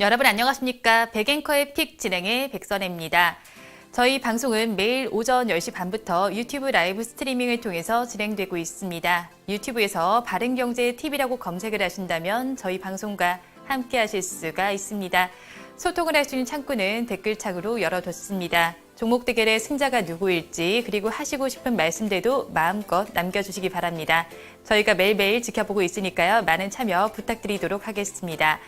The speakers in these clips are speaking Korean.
여러분 안녕하십니까? 백앵커의 픽 진행의 백선혜입니다. 저희 방송은 매일 오전 10시 반부터 유튜브 라이브 스트리밍을 통해서 진행되고 있습니다. 유튜브에서 바른경제 TV라고 검색을 하신다면 저희 방송과 함께 하실 수가 있습니다. 소통을 할 수 있는 창구는 댓글창으로 열어뒀습니다. 종목 대결의 승자가 누구일지 그리고 하시고 싶은 말씀들도 마음껏 남겨주시기 바랍니다. 저희가 매일매일 지켜보고 있으니까요. 많은 참여 부탁드리도록 하겠습니다.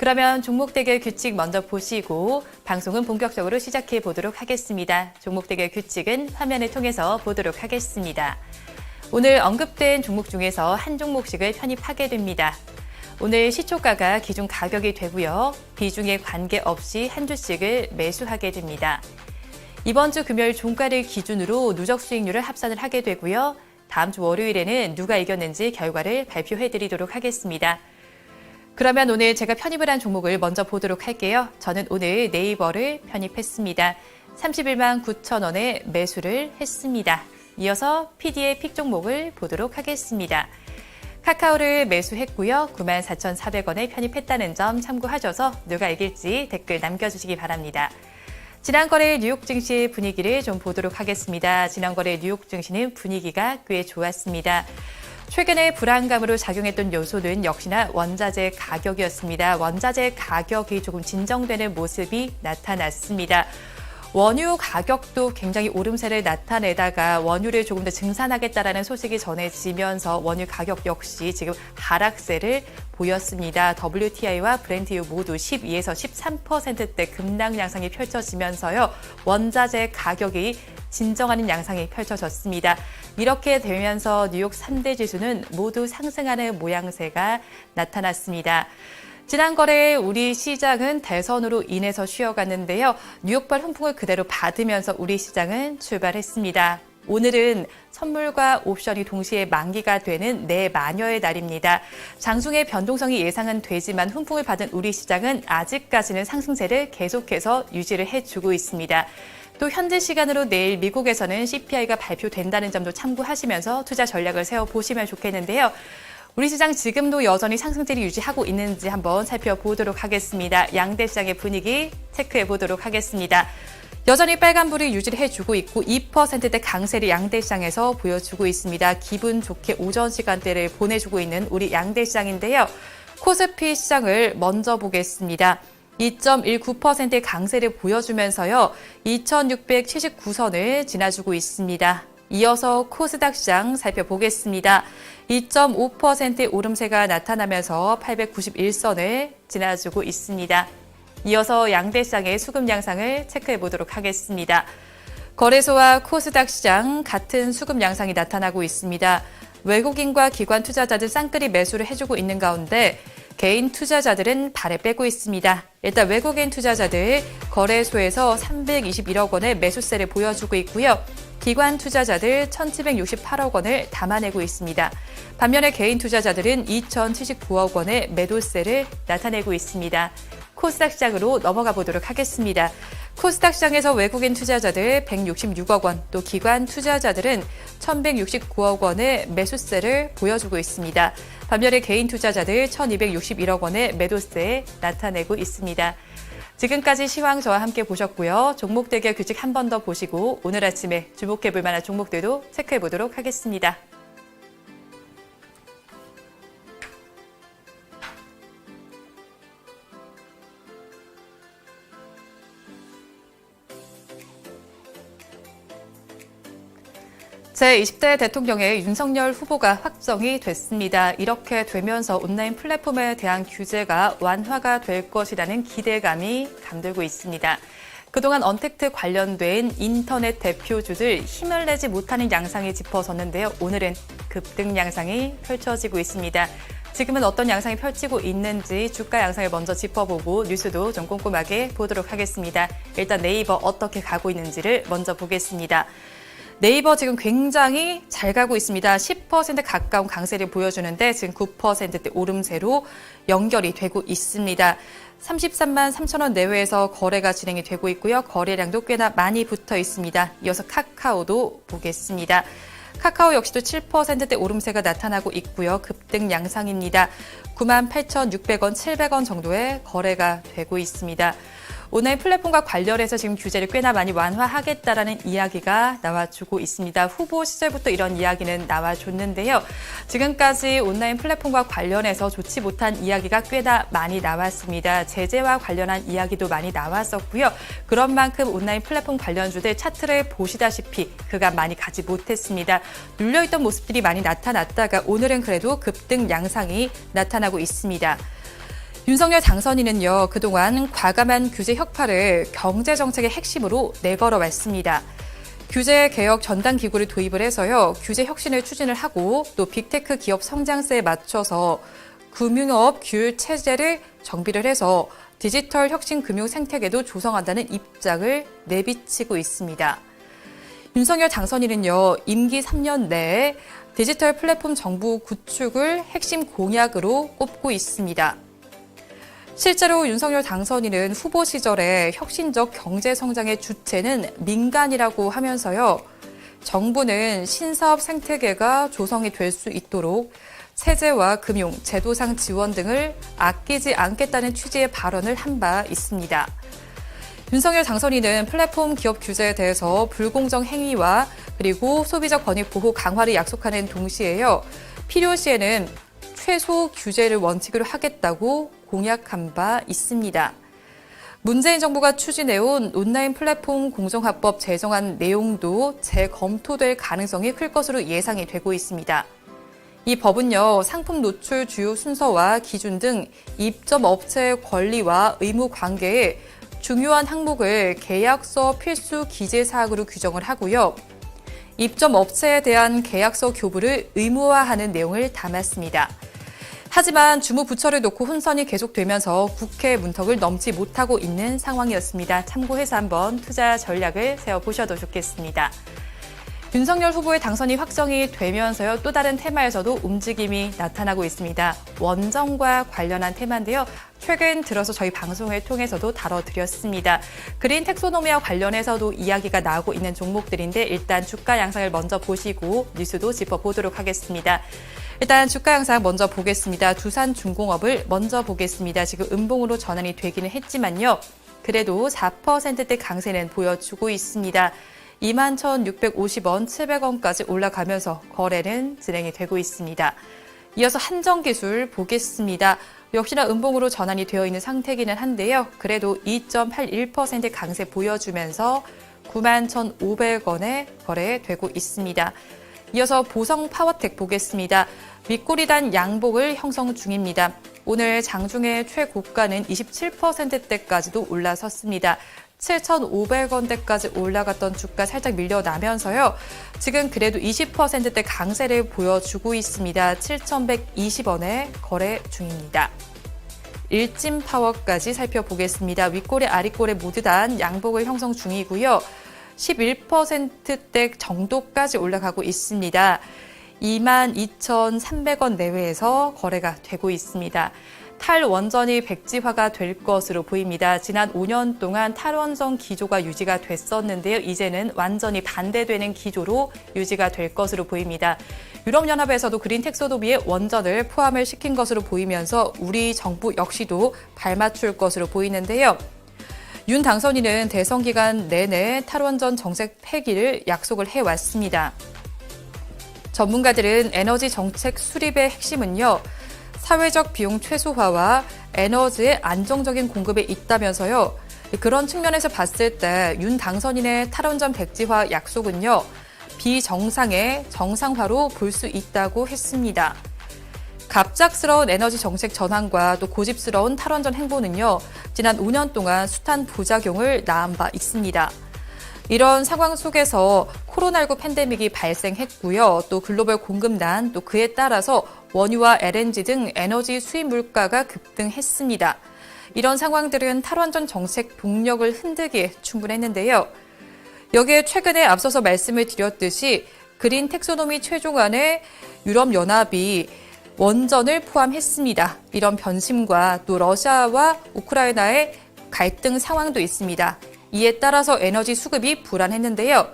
그러면 종목 대결 규칙 먼저 보시고 방송은 본격적으로 시작해 보도록 하겠습니다. 종목 대결 규칙은 화면을 통해서 보도록 하겠습니다. 오늘 언급된 종목 중에서 한 종목씩을 편입하게 됩니다. 오늘 시초가가 기준 가격이 되고요. 비중에 관계없이 한 주씩을 매수하게 됩니다. 이번 주 금요일 종가를 기준으로 누적 수익률을 합산을 하게 되고요. 다음 주 월요일에는 누가 이겼는지 결과를 발표해 드리도록 하겠습니다. 그러면 오늘 제가 편입을 한 종목을 먼저 보도록 할게요. 저는 오늘 네이버를 편입했습니다. 31만 9천 원에 매수를 했습니다. 이어서 PD의 픽 종목을 보도록 하겠습니다. 카카오를 매수했고요. 9만 4,400원에 편입했다는 점 참고하셔서 누가 이길지 댓글 남겨주시기 바랍니다. 지난 거래 뉴욕 증시 분위기를 좀 보도록 하겠습니다. 지난 거래 뉴욕 증시는 분위기가 꽤 좋았습니다. 최근에 불안감으로 작용했던 요소는 역시나 원자재 가격이었습니다. 원자재 가격이 조금 진정되는 모습이 나타났습니다. 원유 가격도 굉장히 오름세를 나타내다가 원유를 조금 더 증산하겠다라는 소식이 전해지면서 원유 가격 역시 지금 하락세를 보였습니다. WTI와 브렌트유 모두 12에서 13%대 급락 양상이 펼쳐지면서요. 원자재 가격이 진정하는 양상이 펼쳐졌습니다. 이렇게 되면서 뉴욕 3대 지수는 모두 상승하는 모양새가 나타났습니다. 지난 거래 우리 시장은 대선으로 인해서 쉬어갔는데요. 뉴욕발 훈풍을 그대로 받으면서 우리 시장은 출발했습니다. 오늘은 선물과 옵션이 동시에 만기가 되는 내 마녀의 날입니다. 장중의 변동성이 예상은 되지만 훈풍을 받은 우리 시장은 아직까지는 상승세를 계속해서 유지를 해주고 있습니다. 또 현재 시간으로 내일 미국에서는 CPI가 발표된다는 점도 참고하시면서 투자 전략을 세워 보시면 좋겠는데요. 우리 시장 지금도 여전히 상승세를 유지하고 있는지 한번 살펴보도록 하겠습니다. 양대 시장의 분위기 체크해 보도록 하겠습니다. 여전히 빨간불이 유지를 해주고 있고 2%대 강세를 양대 시장에서 보여주고 있습니다. 기분 좋게 오전 시간대를 보내주고 있는 우리 양대 시장인데요. 코스피 시장을 먼저 보겠습니다. 2.19%의 강세를 보여주면서요. 2679선을 지나주고 있습니다. 이어서 코스닥 시장 살펴보겠습니다. 2.5%의 오름세가 나타나면서 891선을 지나주고 있습니다. 이어서 양대 시장의 수급 양상을 체크해 보도록 하겠습니다. 거래소와 코스닥 시장 같은 수급 양상이 나타나고 있습니다. 외국인과 기관 투자자들 쌍끌이 매수를 해주고 있는 가운데 개인 투자자들은 발에 빼고 있습니다. 일단 외국인 투자자들 거래소에서 321억 원의 매수세를 보여주고 있고요. 기관 투자자들 1,768억 원을 담아내고 있습니다. 반면에 개인 투자자들은 2,079억 원의 매도세를 나타내고 있습니다. 코스닥 시장으로 넘어가 보도록 하겠습니다. 코스닥 시장에서 외국인 투자자들 166억 원, 또 기관 투자자들은 1,169억 원의 매수세를 보여주고 있습니다. 반면에 개인 투자자들 1,261억 원의 매도세 나타내고 있습니다. 지금까지 시황 저와 함께 보셨고요. 종목 대결 규칙 한 번 더 보시고 오늘 아침에 주목해 볼 만한 종목들도 체크해 보도록 하겠습니다. 제20대 대통령의 윤석열 후보가 확정이 됐습니다. 이렇게 되면서 온라인 플랫폼에 대한 규제가 완화가 될 것이라는 기대감이 감돌고 있습니다. 그동안 언택트 관련된 인터넷 대표주들 힘을 내지 못하는 양상이 짚어졌는데요. 오늘은 급등 양상이 펼쳐지고 있습니다. 지금은 어떤 양상이 펼치고 있는지 주가 양상을 먼저 짚어보고 뉴스도 좀 꼼꼼하게 보도록 하겠습니다. 일단 네이버 어떻게 가고 있는지를 먼저 보겠습니다. 네이버 지금 굉장히 잘 가고 있습니다. 10% 가까운 강세를 보여주는데 지금 9%대 오름세로 연결이 되고 있습니다. 33만 3천 원 내외에서 거래가 진행이 되고 있고요. 거래량도 꽤나 많이 붙어 있습니다. 이어서 카카오도 보겠습니다. 카카오 역시도 7%대 오름세가 나타나고 있고요. 급등 양상입니다. 98,600원, 700원 정도의 거래가 되고 있습니다. 오늘 플랫폼과 관련해서 지금 규제를 꽤나 많이 완화하겠다라는 이야기가 나와주고 있습니다. 후보 시절부터 이런 이야기는 나와줬는데요. 지금까지 온라인 플랫폼과 관련해서 좋지 못한 이야기가 꽤나 많이 나왔습니다. 제재와 관련한 이야기도 많이 나왔었고요. 그런 만큼 온라인 플랫폼 관련주들 차트를 보시다시피 그가 많이 가지 못했습니다. 눌려있던 모습들이 많이 나타났다가 오늘은 그래도 급등 양상이 나타나고 있습니다. 윤석열 당선인은요, 그동안 과감한 규제 혁파를 경제 정책의 핵심으로 내걸어 왔습니다. 규제 개혁 전담 기구를 도입을 해서요, 규제 혁신을 추진을 하고 또 빅테크 기업 성장세에 맞춰서 금융업 규율 체제를 정비를 해서 디지털 혁신 금융 생태계도 조성한다는 입장을 내비치고 있습니다. 윤석열 당선인은요, 임기 3년 내에 디지털 플랫폼 정부 구축을 핵심 공약으로 꼽고 있습니다. 실제로 윤석열 당선인은 후보 시절에 혁신적 경제 성장의 주체는 민간이라고 하면서요. 정부는 신사업 생태계가 조성이 될 수 있도록 세제와 금융, 제도상 지원 등을 아끼지 않겠다는 취지의 발언을 한 바 있습니다. 윤석열 당선인은 플랫폼 기업 규제에 대해서 불공정 행위와 그리고 소비자 권익 보호 강화를 약속하는 동시에요. 필요시에는 최소 규제를 원칙으로 하겠다고 공약한 바 있습니다. 문재인 정부가 추진해온 온라인 플랫폼 공정화법 제정안 내용도 재검토될 가능성이 클 것으로 예상이 되고 있습니다. 이 법은요, 상품 노출 주요 순서와 기준 등 입점 업체의 권리와 의무 관계에 중요한 항목을 계약서 필수 기재 사항으로 규정을 하고요. 입점 업체에 대한 계약서 교부를 의무화하는 내용을 담았습니다. 하지만 주무부처를 놓고 혼선이 계속되면서 국회 문턱을 넘지 못하고 있는 상황이었습니다. 참고해서 한번 투자 전략을 세워보셔도 좋겠습니다. 윤석열 후보의 당선이 확정이 되면서요 또 다른 테마에서도 움직임이 나타나고 있습니다. 원정과 관련한 테마인데요. 최근 들어서 저희 방송을 통해서도 다뤄드렸습니다. 그린 텍소노미와 관련해서도 이야기가 나오고 있는 종목들인데 일단 주가 양상을 먼저 보시고 뉴스도 짚어보도록 하겠습니다. 일단 주가 양상 먼저 보겠습니다. 두산 중공업을 먼저 보겠습니다. 지금 음봉으로 전환이 되기는 했지만요. 그래도 4%대 강세는 보여주고 있습니다. 21,650원, 700원까지 올라가면서 거래는 진행이 되고 있습니다. 이어서 한정기술 보겠습니다. 역시나 음봉으로 전환이 되어 있는 상태기는 한데요. 그래도 2.81% 강세 보여주면서 91,500원에 거래되고 있습니다. 이어서 보성 파워텍 보겠습니다. 윗꼬리단 양복을 형성 중입니다. 오늘 장중의 최고가는 27%대까지도 올라섰습니다. 7,500원대까지 올라갔던 주가 살짝 밀려나면서요. 지금 그래도 20%대 강세를 보여주고 있습니다. 7,120원에 거래 중입니다. 일진 파워까지 살펴보겠습니다. 윗골에 아랫골에 모두 단 양복을 형성 중이고요. 11%대 정도까지 올라가고 있습니다. 22,300원 내외에서 거래가 되고 있습니다. 탈원전이 백지화가 될 것으로 보입니다. 지난 5년 동안 탈원전 기조가 유지가 됐었는데요. 이제는 완전히 반대되는 기조로 유지가 될 것으로 보입니다. 유럽연합에서도 그린 텍소노미에 원전을 포함을 시킨 것으로 보이면서 우리 정부 역시도 발맞출 것으로 보이는데요. 윤 당선인은 대선 기간 내내 탈원전 정책 폐기를 약속을 해왔습니다. 전문가들은 에너지 정책 수립의 핵심은요. 사회적 비용 최소화와 에너지의 안정적인 공급에 있다면서요. 그런 측면에서 봤을 때 윤 당선인의 탈원전 백지화 약속은요. 비정상의 정상화로 볼 수 있다고 했습니다. 갑작스러운 에너지 정책 전환과 또 고집스러운 탈원전 행보는요. 지난 5년 동안 숱한 부작용을 낳은 바 있습니다. 이런 상황 속에서 코로나19 팬데믹이 발생했고요. 또 글로벌 공급난, 또 그에 따라서 원유와 LNG 등 에너지 수입 물가가 급등했습니다. 이런 상황들은 탈원전 정책 동력을 흔들기에 충분했는데요. 여기에 최근에 앞서서 말씀을 드렸듯이 그린 텍소노미 최종안에 유럽연합이 원전을 포함했습니다. 이런 변심과 또 러시아와 우크라이나의 갈등 상황도 있습니다. 이에 따라서 에너지 수급이 불안했는데요.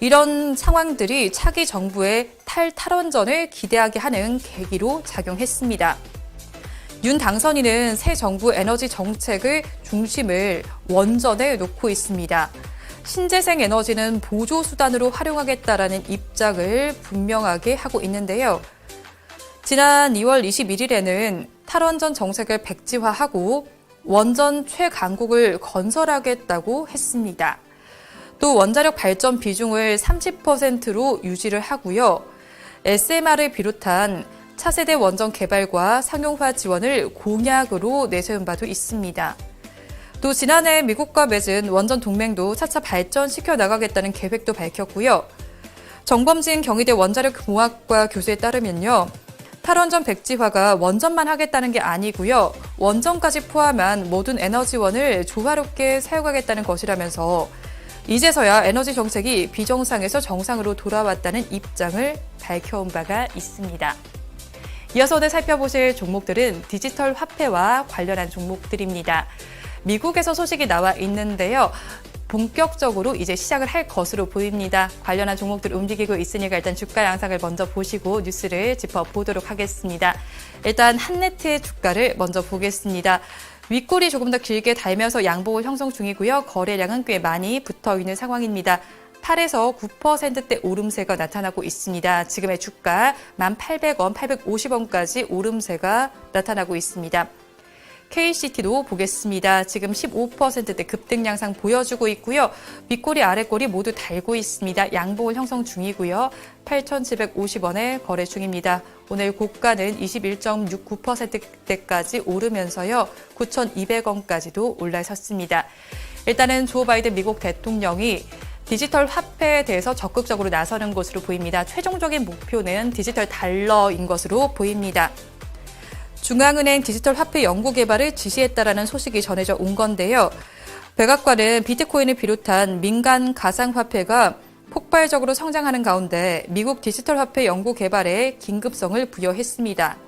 이런 상황들이 차기 정부의 탈탈원전을 기대하게 하는 계기로 작용했습니다. 윤 당선인은 새 정부 에너지 정책을 중심을 원전에 놓고 있습니다. 신재생 에너지는 보조 수단으로 활용하겠다라는 입장을 분명하게 하고 있는데요. 지난 2월 21일에는 탈원전 정책을 백지화하고 원전 최강국을 건설하겠다고 했습니다. 또 원자력 발전 비중을 30%로 유지를 하고요. SMR을 비롯한 차세대 원전 개발과 상용화 지원을 공약으로 내세운 바도 있습니다. 또 지난해 미국과 맺은 원전 동맹도 차차 발전시켜 나가겠다는 계획도 밝혔고요. 정범진 경희대 원자력 공학과 교수에 따르면요. 탈원전 백지화가 원전만 하겠다는 게 아니고요. 원전까지 포함한 모든 에너지원을 조화롭게 사용하겠다는 것이라면서 이제서야 에너지 정책이 비정상에서 정상으로 돌아왔다는 입장을 밝혀온 바가 있습니다. 이어서 오늘 살펴보실 종목들은 디지털 화폐와 관련한 종목들입니다. 미국에서 소식이 나와 있는데요. 본격적으로 이제 시작을 할 것으로 보입니다. 관련한 종목들 움직이고 있으니까 일단 주가 양상을 먼저 보시고 뉴스를 짚어보도록 하겠습니다. 일단 한네트의 주가를 먼저 보겠습니다. 윗골이 조금 더 길게 달면서 양복을 형성 중이고요. 거래량은 꽤 많이 붙어 있는 상황입니다. 8에서 9%대 오름세가 나타나고 있습니다. 지금의 주가 1,800원, 850원까지 오름세가 나타나고 있습니다. KCT도 보겠습니다. 지금 15%대 급등 양상 보여주고 있고요. 윗꼬리 아랫꼬리 모두 달고 있습니다. 양봉을 형성 중이고요. 8,750원에 거래 중입니다. 오늘 고가는 21.69%대까지 오르면서요. 9,200원까지도 올라섰습니다. 일단은 조 바이든 미국 대통령이 디지털 화폐에 대해서 적극적으로 나서는 것으로 보입니다. 최종적인 목표는 디지털 달러인 것으로 보입니다. 중앙은행 디지털 화폐 연구 개발을 지시했다라는 소식이 전해져 온 건데요. 백악관은 비트코인을 비롯한 민간 가상화폐가 폭발적으로 성장하는 가운데 미국 디지털 화폐 연구 개발에 긴급성을 부여했습니다.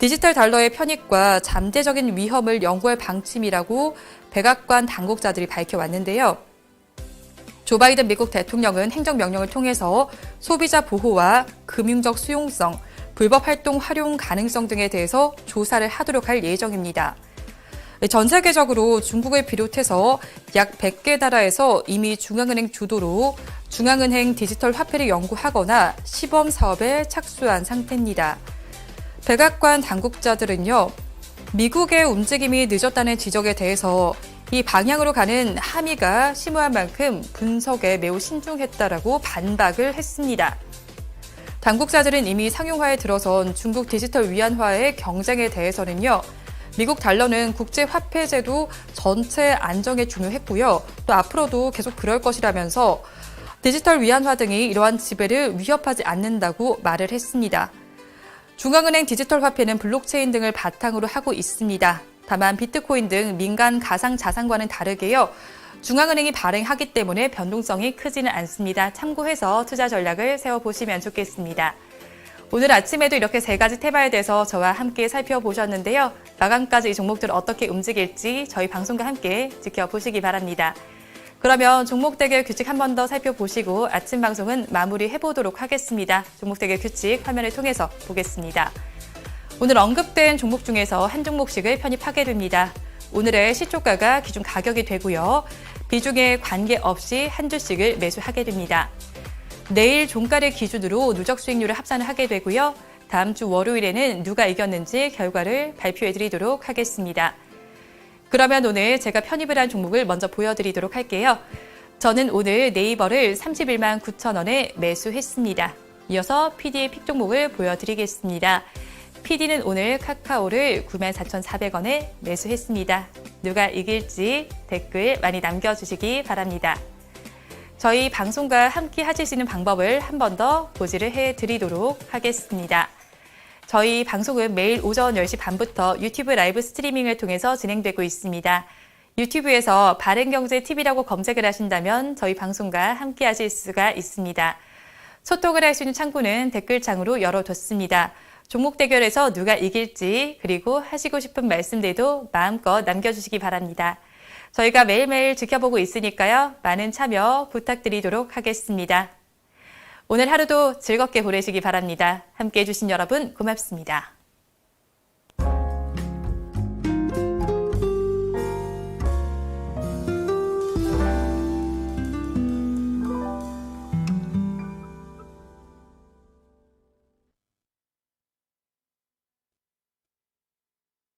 디지털 달러의 편익과 잠재적인 위험을 연구할 방침이라고 백악관 당국자들이 밝혀왔는데요. 조 바이든 미국 대통령은 행정명령을 통해서 소비자 보호와 금융적 수용성, 불법 활동 활용 가능성 등에 대해서 조사를 하도록 할 예정입니다. 전 세계적으로 중국을 비롯해서 약 100개 나라에서 이미 중앙은행 주도로 중앙은행 디지털 화폐를 연구하거나 시범 사업에 착수한 상태입니다. 백악관 당국자들은요, 미국의 움직임이 늦었다는 지적에 대해서 이 방향으로 가는 함의가 심오한 만큼 분석에 매우 신중했다라고 반박을 했습니다. 당국자들은 이미 상용화에 들어선 중국 디지털 위안화의 경쟁에 대해서는요. 미국 달러는 국제 화폐 제도 전체 안정에 중요했고요. 또 앞으로도 계속 그럴 것이라면서 디지털 위안화 등이 이러한 지배를 위협하지 않는다고 말을 했습니다. 중앙은행 디지털 화폐는 블록체인 등을 바탕으로 하고 있습니다. 다만 비트코인 등 민간 가상 자산과는 다르게요. 중앙은행이 발행하기 때문에 변동성이 크지는 않습니다. 참고해서 투자 전략을 세워보시면 좋겠습니다. 오늘 아침에도 이렇게 세 가지 테마에 대해서 저와 함께 살펴보셨는데요. 마감까지 이 종목들 어떻게 움직일지 저희 방송과 함께 지켜보시기 바랍니다. 그러면 종목 대결 규칙 한 번 더 살펴보시고 아침 방송은 마무리해 보도록 하겠습니다. 종목 대결 규칙 화면을 통해서 보겠습니다. 오늘 언급된 종목 중에서 한 종목씩을 편입하게 됩니다. 오늘의 시초가가 기준 가격이 되고요. 비중에 관계없이 한 주씩을 매수하게 됩니다. 내일 종가를 기준으로 누적 수익률을 합산을 하게 되고요. 다음 주 월요일에는 누가 이겼는지 결과를 발표해 드리도록 하겠습니다. 그러면 오늘 제가 편입을 한 종목을 먼저 보여드리도록 할게요. 저는 오늘 네이버를 31만 9천 원에 매수했습니다. 이어서 PD의 픽 종목을 보여드리겠습니다. PD는 오늘 카카오를 94,400원에 매수했습니다. 누가 이길지 댓글 많이 남겨주시기 바랍니다. 저희 방송과 함께 하실 수 있는 방법을 한 번 더 고지를 해 드리도록 하겠습니다. 저희 방송은 매일 오전 10시 반부터 유튜브 라이브 스트리밍을 통해서 진행되고 있습니다. 유튜브에서 바른경제TV라고 검색을 하신다면 저희 방송과 함께 하실 수가 있습니다. 소통을 할 수 있는 창구는 댓글창으로 열어뒀습니다. 종목 대결에서 누가 이길지 그리고 하시고 싶은 말씀들도 마음껏 남겨주시기 바랍니다. 저희가 매일매일 지켜보고 있으니까요. 많은 참여 부탁드리도록 하겠습니다. 오늘 하루도 즐겁게 보내시기 바랍니다. 함께 해주신 여러분 고맙습니다.